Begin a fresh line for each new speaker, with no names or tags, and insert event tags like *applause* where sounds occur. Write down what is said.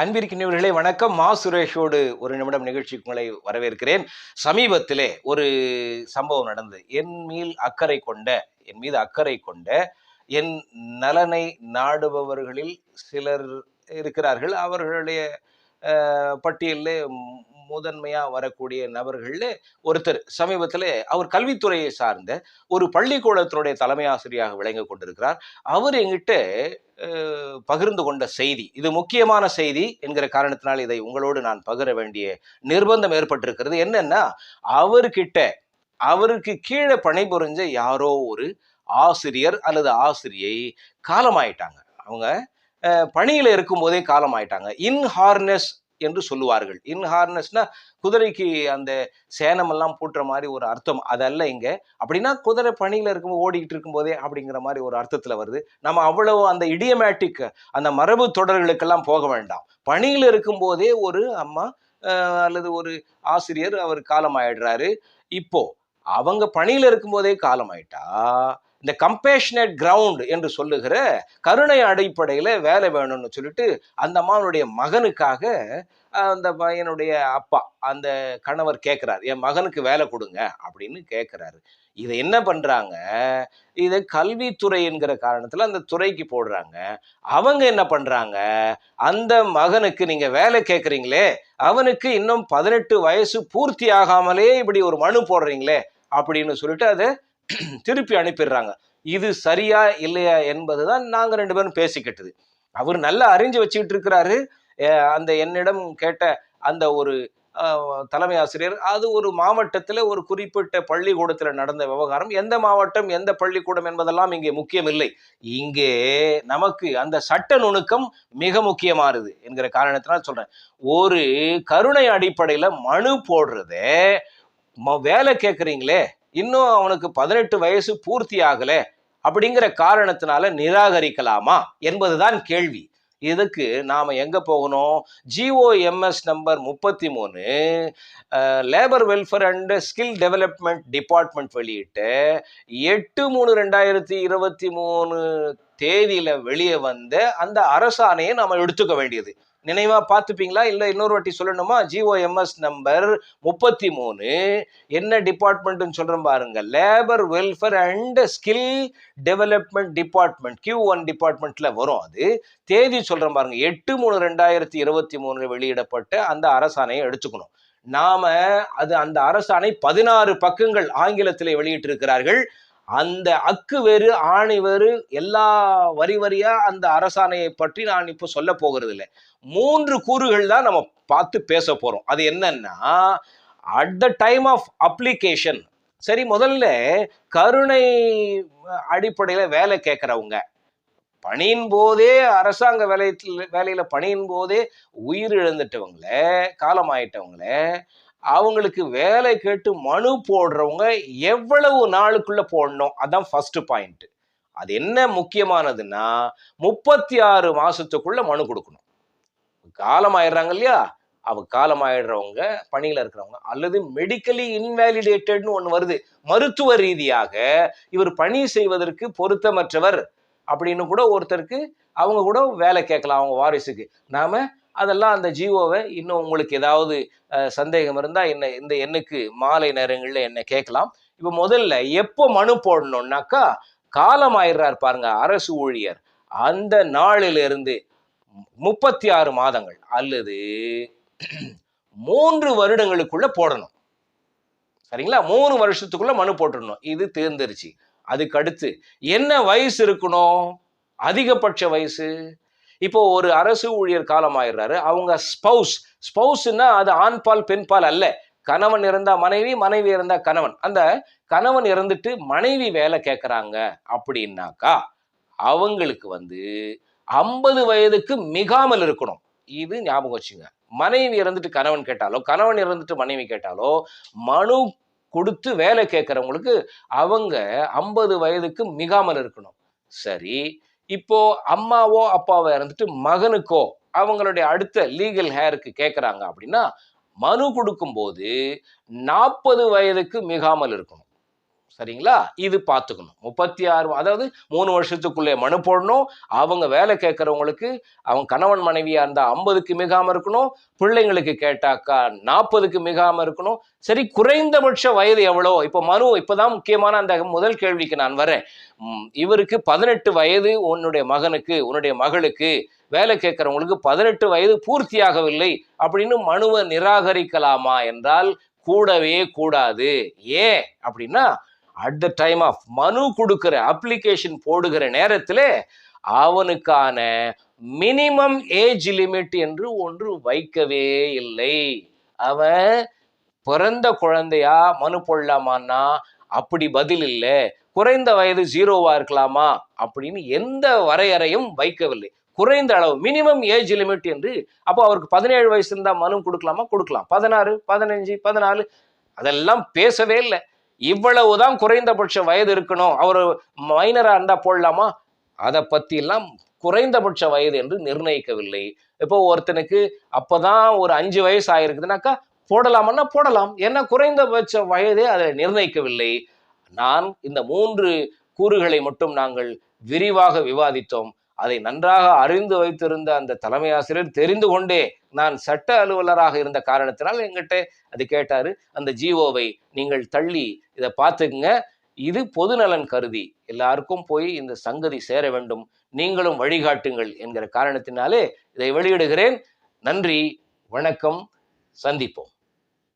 அன்பிருக்கின்றவர்களே வணக்கம். மா சுரேஷோடு ஒரு நிமிடம் நிகழ்ச்சிக்கு உங்களை வரவேற்கிறேன். சமீபத்திலே ஒரு சம்பவம் நடந்தது. என் மீது அக்கறை கொண்ட என் மீது அக்கறை கொண்ட என் நலனை நாடுபவர்களில் சிலர் இருக்கிறார்கள். அவர்களுடைய பட்டியலில் முதன்மையாக வரக்கூடிய நபர்களில் ஒருத்தர். சமீபத்தில் அவர் கல்வித்துறையை சார்ந்த ஒரு பள்ளிக்கூடத்தினுடைய தலைமை ஆசிரியராக விளங்கி கொண்டிருக்கிறார். அவர் எங்கிட்ட பகிர்ந்து கொண்ட செய்தி. இது முக்கியமான செய்தி என்கிற காரணத்தினால் இதை உங்களோடு நான் பகிர வேண்டிய நிர்பந்தம் ஏற்பட்டிருக்கிறது. என்னன்னா அவர்கிட்ட அவருக்கு கீழே பணிபுரிஞ்ச யாரோ ஒரு ஆசிரியர் அல்லது ஆசிரியை காலமாயிட்டாங்க. அவங்க பணியில் இருக்கும் இருக்கும்போதே காலமாயிட்டாங்க. இன்ஹார்னஸ் என்று சொல்லுவார்கள். இன் ஹார்னஸ்னா குதிரைக்கு அந்த சேனமெல்லாம் பூட்டுற மாதிரி ஒரு அர்த்தம். அதல்ல இங்க. அப்படின்னா குதிரை பணியில் இருக்கும்போது ஓடிக்கிட்டு இருக்கும்போதே அப்படிங்கிற மாதிரி ஒரு அர்த்தத்தில் வருது. நம்ம அவ்வளவு அந்த இடியமேட்டிக் அந்த மரபு தொடர்களுக்கெல்லாம் போக வேண்டாம். பணியில் இருக்கும்போதே ஒரு அம்மா அல்லது ஒரு ஆசிரியர் அவர் காலம் ஆயிடுறாரு இப்போ அவங்க பணியில் இருக்கும்போதே காலம் ஆயிட்டா இந்த கம்பேஷனட் கிரவுண்ட் என்று சொல்லுகிற கருணை அடிப்படையில் வேலை வேணும்னு சொல்லிட்டு அந்த அம்மாவனுடைய மகனுக்காக அந்த பையனுடைய அப்பா அந்த கணவர் கேட்குறாரு என் மகனுக்கு வேலை கொடுங்க அப்படின்னு கேட்குறாரு இதை என்ன பண்ணுறாங்க இதை கல்வித்துறை என்கிற காரணத்தில் அந்த துறைக்கு போடுறாங்க. அவங்க என்ன பண்ணுறாங்க அந்த மகனுக்கு நீங்கள் வேலை கேட்குறீங்களே அவனுக்கு இன்னும் பதினெட்டு வயசு பூர்த்தி ஆகாமலே இப்படி ஒரு மனு போடுறீங்களே அப்படின்னு சொல்லிட்டு அதை *clears throat* திருப்பி அனுப்பிடுறாங்க. இது சரியா இல்லையா என்பது தான் நாங்கள் ரெண்டு பேரும் பேசிக்கிட்டது. அவர் நல்லா அறிஞ்சு வச்சுக்கிட்டு இருக்கிறாரு அந்த என்னிடம் கேட்ட அந்த ஒரு தலைமை ஆசிரியர் அது ஒரு மாவட்டத்தில் ஒரு குறிப்பிட்ட பள்ளிக்கூடத்தில் நடந்த விவகாரம். எந்த மாவட்டம் எந்த பள்ளிக்கூடம் என்பதெல்லாம் இங்கே முக்கியம் இல்லை இங்கே நமக்கு அந்த சட்ட நுணுக்கம் மிக முக்கியமானது என்கிற காரணத்தினால் சொல்றேன். ஒரு கருணை அடிப்படையில் மனு போடுறத ம- வேலை கேட்குறீங்களே இன்னும் அவனுக்கு பதினெட்டு வயசு பூர்த்தி ஆகல அப்படிங்கிற காரணத்தினால நிராகரிக்கலாமா என்பதுதான் கேள்வி. இதுக்கு நாம் எங்கே போகணும்? G O M S number முப்பத்தி மூணு labour welfare and skill development department வெளியிட்ட எட்டு மூணு ரெண்டாயிரத்தி இருபத்தி மூணு தேதியில் வெளியே வந்த அந்த அரசாணையை நாம் எடுத்துக்க வேண்டியது. நினைவா பார்த்துப்பீங்களா? இல்லை இன்னொரு வாட்டி சொல்லணுமா? ஜிஓஎம்எஸ் நம்பர் முப்பத்தி மூணு என்ன டிபார்ட்மெண்ட்னு சொல்கிறோம் பாருங்க. Labour welfare and skill development department Q one டிபார்ட்மெண்ட்டில் வரும் அது. தேதி சொல்கிறோம் பாருங்க. எட்டு மூணு ரெண்டாயிரத்தி இருபத்தி மூணில் வெளியிடப்பட்ட அந்த அரசாணையை எடுத்துக்கணும். நாம அது அந்த அரசாணை பதினாறு பக்கங்கள் ஆங்கிலத்தில் வெளியிட்டிருக்கிறார்கள். அந்த அக்கு வேறு ஆணை வேறு எல்லா வரி வரியா அந்த அரசாணையை பற்றி நான் இப்போ சொல்ல போகிறது இல்லை மூன்று கூறுகள் தான் நம்ம பார்த்து பேச போறோம். அது என்னன்னா at the time of application சரி முதல்ல கருணை அடிப்படையில் வேலை கேட்குறவங்க பணியின் போதே அரசாங்க வேலையில் வேலையில பணியின் போதே உயிர் இழந்துட்டவங்கள காலமாயிட்டவங்கள அவங்களுக்கு வேலை கேட்டு மனு போடுறவங்க எவ்வளவு நாளுக்குள்ள போடணும்? அதான் ஃபர்ஸ்ட் பாயிண்ட் அது என்ன முக்கியமானதுன்னா முப்பத்தி ஆறு மாசத்துக்குள்ள மனு கொடுக்கணும். காலம் ஆயிடுறாங்க இல்லையா? அவ காலமாயிடுறவங்க பணியில இருக்கிறவங்க அல்லது மெடிக்கலி இன்வேலிடேட்டட்னு ஒன்று வருது. மருத்துவ ரீதியாக இவர் பணி செய்வதற்கு பொருத்தமற்றவர் அப்படின்னு கூட ஒருத்தருக்கு அவங்க கூட வேலை கேட்கலாம் அவங்க வாரிசுக்கு. நாம அதெல்லாம் அந்த ஜிஓவை இன்னும் உங்களுக்கு ஏதாவது சந்தேகம் இருந்தால் என்ன இந்த எண்ணுக்கு மாலை நேரங்களில் என்ன கேட்கலாம். இப்போ முதல்ல எப்போ மனு போடணும்னாக்கா காலமாயிடுறார் பாருங்க அரசு ஊழியர். அந்த நாளிலிருந்து முப்பத்தி ஆறு மாதங்கள் அல்லது மூன்று வருடங்களுக்குள்ள போடணும். சரிங்களா? மூணு வருஷத்துக்குள்ள மனு போட்டுடணும். இது தேர்ந்தெடுச்சு அதுக்கு அடுத்து என்ன வயசு இருக்கணும்? அதிகபட்ச வயசு? இப்போ ஒரு அரசு ஊழியர் காலமாயிடுறாரு. அவங்க ஸ்பௌஸ் ஸ்பௌஸ்னா அது ஆண்பால் பெண்பால் அல்ல. கணவன் இருந்தா மனைவி மனைவி இருந்தா கணவன். அந்த கணவன் இறந்துட்டு மனைவி வேலை கேட்குறாங்க அப்படின்னாக்கா அவங்களுக்கு வந்து ஐம்பது வயதுக்கு மிகாமல் இருக்கணும். இது ஞாபகம் வச்சுங்க. மனைவி இறந்துட்டு கணவன் கேட்டாலோ கணவன் இறந்துட்டு மனைவி கேட்டாலோ மனு கொடுத்து வேலை கேட்குறவங்களுக்கு அவங்க ஐம்பது வயதுக்கு மிகாமல் இருக்கணும். சரி இப்போ அம்மாவோ அப்பாவோ இறந்துட்டு மகனுக்கோ அவங்களுடைய அடுத்த லீகல் ஹேருக்கு கேட்குறாங்க அப்படின்னா மனு கொடுக்கும்போது நாற்பது வயதுக்கு மிகாமல் இருக்கணும். சரிங்களா? இது பார்த்துக்கணும். முப்பத்தி ஆறு அதாவது மூணு வருஷத்துக்குள்ளே மனு போடணும். அவங்க வேலை கேட்குறவங்களுக்கு அவங்க கணவன் மனைவியாக இருந்தால் ஐம்பதுக்கு மிகாமல் இருக்கணும். பிள்ளைங்களுக்கு கேட்டாக்கா நாற்பதுக்கு மிகாமல் இருக்கணும். சரி குறைந்தபட்ச வயது எவ்வளோ? இப்போ மனு இப்போதான் முக்கியமான அந்த முதல் கேள்விக்கு நான் வரேன். இவருக்கு பதினெட்டு வயது உன்னுடைய மகனுக்கு உன்னுடைய மகளுக்கு வேலை கேட்குறவங்களுக்கு பதினெட்டு வயது பூர்த்தியாகவில்லை அப்படின்னு மனுவை நிராகரிக்கலாமா என்றால் கூடவே கூடாது. ஏன் அப்படின்னா அட் த டைம் ஆஃப் மனு கொடுக்கிற அப்ளிகேஷன் போடுகிற நேரத்தில் அவனுக்கான மினிமம் ஏஜ் லிமிட் என்று ஒன்று வைக்கவே இல்லை. அவன் பிறந்த குழந்தையா? மனு போடலாமான்னா அப்படி பதில் இல்லை. குறைந்த வயது ஜீரோவா இருக்கலாமா? அப்படின்னு எந்த வரையறையும் வைக்கவில்லை. குறைந்த அளவு மினிமம் ஏஜ் லிமிட் என்று அப்போ அவருக்கு பதினேழு வயசு இருந்தால் மனு கொடுக்கலாமா? கொடுக்கலாம். பதினாறு பதினஞ்சு பதினாலு அதெல்லாம் பேசவே இல்லை. இவ்வளவுதான் குறைந்தபட்ச வயது இருக்கணும். அவர் மைனரா இருந்தா போடலாமா? அதை பத்தி எல்லாம் குறைந்தபட்ச வயது என்று நிர்ணயிக்கவில்லை. இப்போ ஒருத்தனுக்கு அப்பதான் ஒரு அஞ்சு வயசு ஆயிருக்குதுனாக்கா போடலாமன்னா போடலாம். ஏன்னா குறைந்தபட்ச வயதே அதை நிர்ணயிக்கவில்லை. நான் இந்த மூன்று கூறுகளை மட்டும் நாங்கள் விரிவாக விவாதித்தோம். அதை நன்றாக அறிந்து வைத்திருந்த அந்த தலைமை ஆசிரியர் தெரிந்து கொண்டே நான் சட்ட அலுவலராக இருந்த காரணத்தினால் எங்கிட்ட அது கேட்டாரு அந்த ஜிஓவை நீங்கள் தள்ளி இதை பார்த்துக்குங்க. இது பொதுநலன் கருதி. எல்லாருக்கும் போய் இந்த சங்கதி சேர வேண்டும். நீங்களும் வழிகாட்டுங்கள் என்கிற காரணத்தினாலே இதை வெளியிடுகிறேன். நன்றி வணக்கம் சந்திப்போம்.